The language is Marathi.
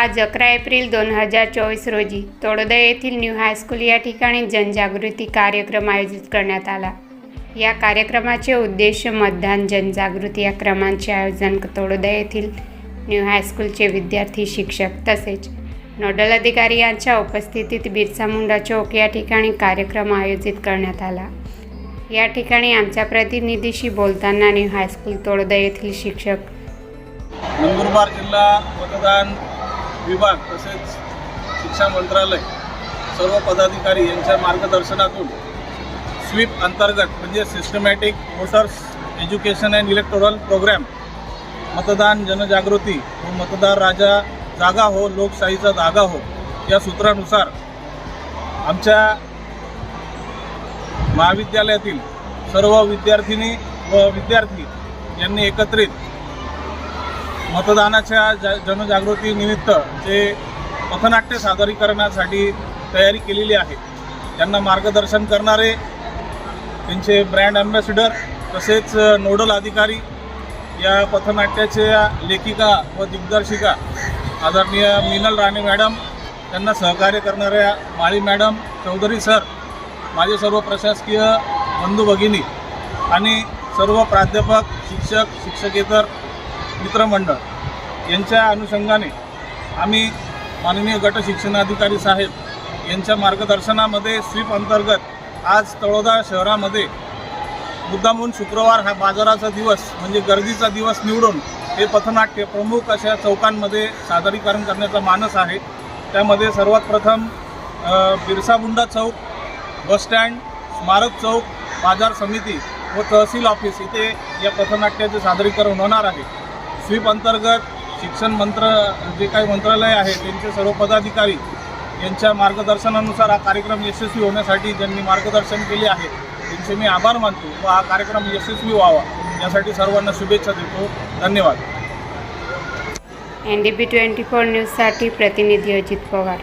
आज अकरा एप्रिल दोन हजार चोवीस रोजी तोडोदा येथील न्यू हायस्कूल या ठिकाणी जनजागृती कार्यक्रम आयोजित करण्यात आला. या कार्यक्रमाचे उद्देश मतदान जनजागृती या क्रमांचे आयोजन तोडोदा येथील न्यू हायस्कूलचे विद्यार्थी शिक्षक तसेच नोडल अधिकारी यांच्या उपस्थितीत बिरसा मुंडा चौक या ठिकाणी कार्यक्रम आयोजित करण्यात आला. या ठिकाणी आमच्या प्रतिनिधीशी बोलताना न्यू हायस्कूल तोडोदा येथील शिक्षक नंदुरबार जिल्हा मतदान विभाग तसेच शिक्षण मंत्रालय सर्व पदाधिकारी यांच्या मार्गदर्शनातून स्वीप अंतर्गत म्हणजे systematic voters education and electoral programme मतदान जनजागृती व मतदार राजा जागा हो लोकशाहीचा धागा हो या सूत्रानुसार आमच्या महाविद्यालयातील सर्व विद्यार्थिनी व विद्यार्थी यांनी एकत्रित मतदानाच्या ज जे पथनाट्य सादरीकरणासाठी तयारी केलेली आहे त्यांना मार्गदर्शन करणारे त्यांचे ब्रँड ॲम्बॅसिडर तसेच नोडल अधिकारी या पथनाट्याच्या लेखिका व दिग्दर्शिका आदरणीय मिनल राणे मॅडम त्यांना सहकार्य करणाऱ्या माळी मॅडम चौधरी सर माझे सर्व प्रशासकीय बंधू भगिनी आणि सर्व प्राध्यापक शिक्षक शिक्षकेतर मित्रमंडळ यांच्या अनुषंगाने आम्ही माननीय गट शिक्षणाधिकारी साहेब यांच्या मार्गदर्शनामध्ये स्वीप अंतर्गत आज तळोदा शहरामध्ये मुद्दामून शुक्रवार हा बाजाराचा दिवस म्हणजे गर्दीचा दिवस निवडून हे पथनाट्य प्रमुख अशा चौकांमध्ये सादरीकरण करण्याचा मानस आहे. त्यामध्ये सर्वात प्रथम अ, बिरसा मुंडा चौक बसस्टँड स्मारक चौक बाजार समिती व तहसील ऑफिस इथे या पथनाट्याचे सादरीकरण होणार आहे. स्वीप अंतर्गत शिक्षण मंत्र जे काही मंत्रालय आहे त्यांचे सर्व पदाधिकारी यांच्या मार्गदर्शनानुसार हा कार्यक्रम यशस्वी होण्यासाठी ज्यांनी मार्गदर्शन केले आहे त्यांचे मी आभार मानतो. व हा कार्यक्रम यशस्वी व्हावा यासाठी सर्वांना शुभेच्छा देतो. धन्यवाद. N D B twenty four न्यूजसाठी प्रतिनिधी अजित पवार.